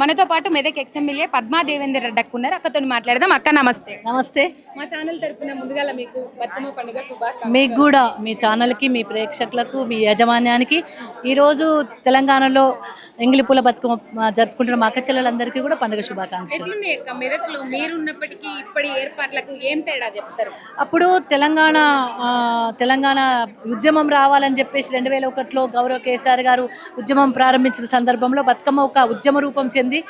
మనతో పాటు మెదక్ ఎక్స్ఎమ్మెల్యే పద్మా దేవేందర్ రెడ్డి అక్క ఉన్నారు. అక్కతో మాట్లాడదాం. అక్క నమస్తే. నమస్తే. మా ఛానల్ తరపున ముందుగా మీకు బతుకమ్మ పండుగ శుభాకాంక్షలు. మీకు కూడా మీ ఛానల్కి మీ ప్రేక్షకులకు మీ యాజమాన్యానికి ఈరోజు తెలంగాణలో ఎంగిలిపూల బతుకమ్మ జరుపుకుంటున్న మా అక్క చెల్లెలందరికీ కూడా పండుగ శుభాకాంక్షలు. మెదక్లో మీరున్నప్పటికీ ఇప్పటి ఏర్పాట్లకు ఏం తేడా చెప్తారు? అప్పుడు తెలంగాణ తెలంగాణ ఉద్యమం రావాలని చెప్పేసి రెండు వేల ఒకటిలో గౌరవ కేసీఆర్ గారు ఉద్యమం ప్రారంభించిన సందర్భంలో బతుకమ్మ ఒక ఉద్యమ రూపం చెంది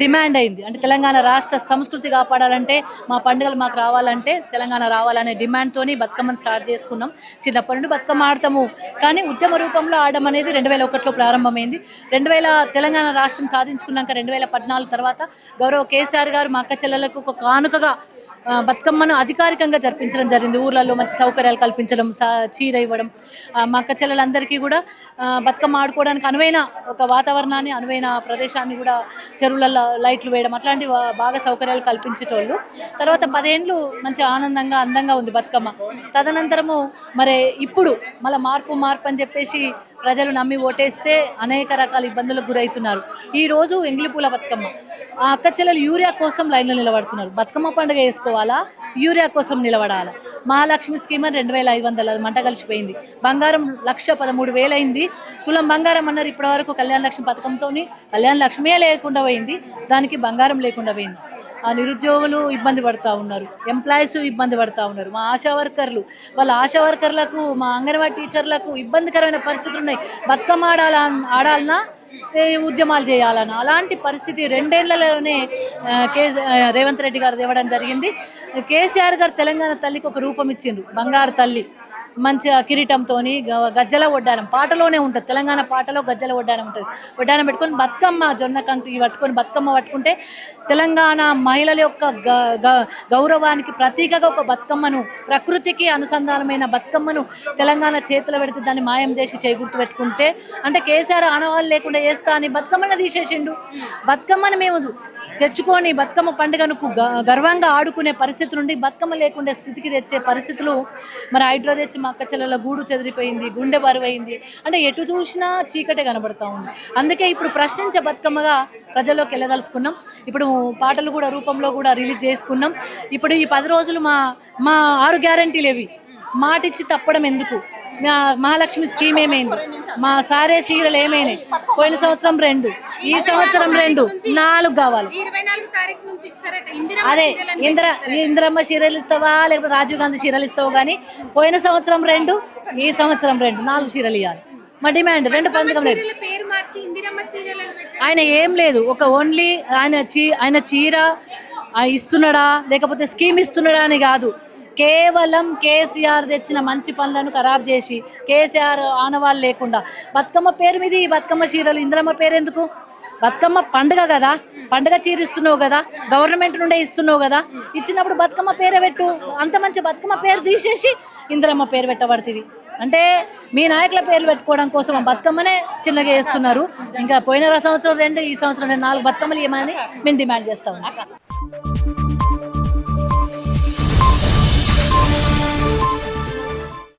డిమాండ్ అయింది. అంటే తెలంగాణ రాష్ట్ర సంస్కృతి కాపాడాలంటే మా పండుగలు మాకు రావాలంటే తెలంగాణ రావాలనే డిమాండ్తోని బతుకమ్మను స్టార్ట్ చేసుకున్నాం. చిన్నప్పటి నుండి బతుకమ్మ ఆడతాము. కానీ ఉద్యమ రూపంలో ఆడడం అనేది రెండు వేల ఒకటిలో ప్రారంభమైంది. రెండు వేల తెలంగాణ రాష్ట్రం సాధించుకున్నాక రెండు వేల పద్నాలుగు తర్వాత గౌరవ కేసీఆర్ గారు మా అక్క చెల్లెలకు ఒక కానుకగా బతుకమ్మను అధికారికంగా జరిపించడం జరిగింది. ఊర్లలో మంచి సౌకర్యాలు కల్పించడం సా చీర ఇవ్వడం. మా అక్క చెల్లెలందరికీ కూడా బతుకమ్మ ఆడుకోవడానికి అనువైన ఒక వాతావరణాన్ని అనువైన ప్రదేశాన్ని కూడా చెరువులలో లైట్లు వేయడం అట్లాంటి బాగా సౌకర్యాలు కల్పించేటోళ్ళు. తర్వాత పదేండ్లు మంచి ఆనందంగా అందంగా ఉంది బతుకమ్మ. తదనంతరము మరి ఇప్పుడు మళ్ళీ మార్పు మార్పు అని చెప్పేసి ప్రజలు నమ్మి ఓటేస్తే అనేక రకాల ఇబ్బందులకు గురవుతున్నారు ఈ రోజు ఎంగిలిపూల బతుకమ్మ. ఆ అక్క చెల్లెలు యూరియా కోసం లైన్లో నిలబడుతున్నారు. బతుకమ్మ పండుగ వేసుకోవాలా? యూరియా కోసం నిలబడాలా? మహాలక్ష్మి స్కీమ్ అని రెండు వేల ఐదు వందలు అది మంట కలిసిపోయింది. బంగారం లక్ష పదమూడు వేలు అయింది. తులం బంగారం అన్నారు ఇప్పటివరకు కళ్యాణ లక్ష్మి పథకంతో కళ్యాణ లక్ష్మియే లేకుండా పోయింది. దానికి బంగారం లేకుండా పోయింది. ఆ నిరుద్యోగులు ఇబ్బంది పడుతూ ఉన్నారు. ఎంప్లాయీస్ ఇబ్బంది పడుతూ ఉన్నారు. మా ఆశా వర్కర్లు వాళ్ళ ఆశా వర్కర్లకు మా అంగన్వాడీ టీచర్లకు ఇబ్బందికరమైన పరిస్థితులు ఉన్నాయి. బతుకమ్మ ఆడాల ఆడాలన్నా ఉద్యమాలు చేయాలని అలాంటి పరిస్థితి రెండేళ్ళలోనే ఆ, కే రేవంత్ రెడ్డి గారు ఇవ్వడం జరిగింది. కేసీఆర్ గారు తెలంగాణ తల్లికి ఒక రూపం ఇచ్చిండ్రు. బంగారు తల్లి. మంచిగా కిరీటంతో గజ్జల వడ్డానం పాటలోనే ఉంటుంది. తెలంగాణ పాటలో గజ్జల వడ్డానం ఉంటుంది. వడ్డానం పెట్టుకొని బతుకమ్మ జొన్న కంకి పట్టుకొని బతుకమ్మ పట్టుకుంటే తెలంగాణ మహిళల యొక్క గ- గ- గౌరవానికి ప్రతీకగా ఒక బతుకమ్మను ప్రకృతికి అనుసంధానమైన బతుకమ్మను తెలంగాణ చేతిలో పెడితే దాన్ని మాయం చేసి చేకూర్తు పెట్టుకుంటే అంటే కేసీఆర్ ఆనవాళ్ళు లేకుండా చేస్తా అని బతుకమ్మను తీసేసిండు? బతుకమ్మను మేము తెచ్చుకొని బతుకమ్మ పండుగను గ- గర్వంగా ఆడుకునే పరిస్థితి నుండి బతుకమ్మ లేకుండా స్థితికి తెచ్చే పరిస్థితులు మరి హైడ్రో తెచ్చి మా అక్క చెల్లెల గూడు చెదిరిపోయింది గుండె బరువైంది అంటే ఎటు చూసినా చీకటే కనబడతా ఉంది. అందుకే ఇప్పుడు ప్రశ్నించే బతుకమ్మగా ప్రజల్లోకి వెళ్ళదలుచుకున్నాం. ఇప్పుడు పాటలు కూడా రూపంలో కూడా రిలీజ్ చేసుకున్నాం. ఇప్పుడు ఈ పది రోజులు మా మా ఆరు గ్యారంటీలు ఏవి? మాటిచ్చి తప్పడం ఎందుకు? మా మహాలక్ష్మి స్కీమ్ ఏమైంది? మా సారే సీరలు ఏమైనాయి? పోయిన సంవత్సరం రెండు. ఈ సంవత్సరం రెండు. నాలుగు కావాలి. అదే ఇందిర ఇందిరమ్మ చీరలు ఇస్తావా? లేకపోతే రాజీవ్ గాంధీ చీరలు ఇస్తావు కానీ పోయిన సంవత్సరం రెండు ఈ సంవత్సరం రెండు. నాలుగు చీరలు ఇవ్వాలి మా డిమాండ్ రెండు పండుగ లేదు. చీరల ఆయన ఏం లేదు. ఒక ఓన్లీ ఆయన చీ ఆయన చీర ఇస్తున్నాడా? లేకపోతే స్కీమ్ ఇస్తున్నాడా అని కాదు. కేవలం కేసీఆర్ తెచ్చిన మంచి పనులను ఖరాబ్ చేసి కేసీఆర్ ఆనవాళ్ళు లేకుండా. బతుకమ్మ పేరు మీద ఈ బతుకమ్మ చీరలు ఇంద్రమ్మ పేరు ఎందుకు బతుకమ్మ పండుగ కదా? పండుగ చీరిస్తున్నావు కదా? గవర్నమెంట్ నుండే ఇస్తున్నావు కదా? ఇచ్చినప్పుడు బతుకమ్మ పేరే పెట్టు. అంత మంచి బతుకమ్మ పేరు తీసేసి ఇంద్రమ్మ పేరు పెట్టబడుతుంది అంటే మీ నాయకుల పేర్లు పెట్టుకోవడం కోసం ఆ బతుకమ్మనే చిన్నగా వేస్తున్నారు ఇంకా పోయిన సంవత్సరం రెండు ఈ సంవత్సరం రెండు నాలుగు బతుకమ్మలు ఇవ్వమని మేము డిమాండ్ చేస్తాము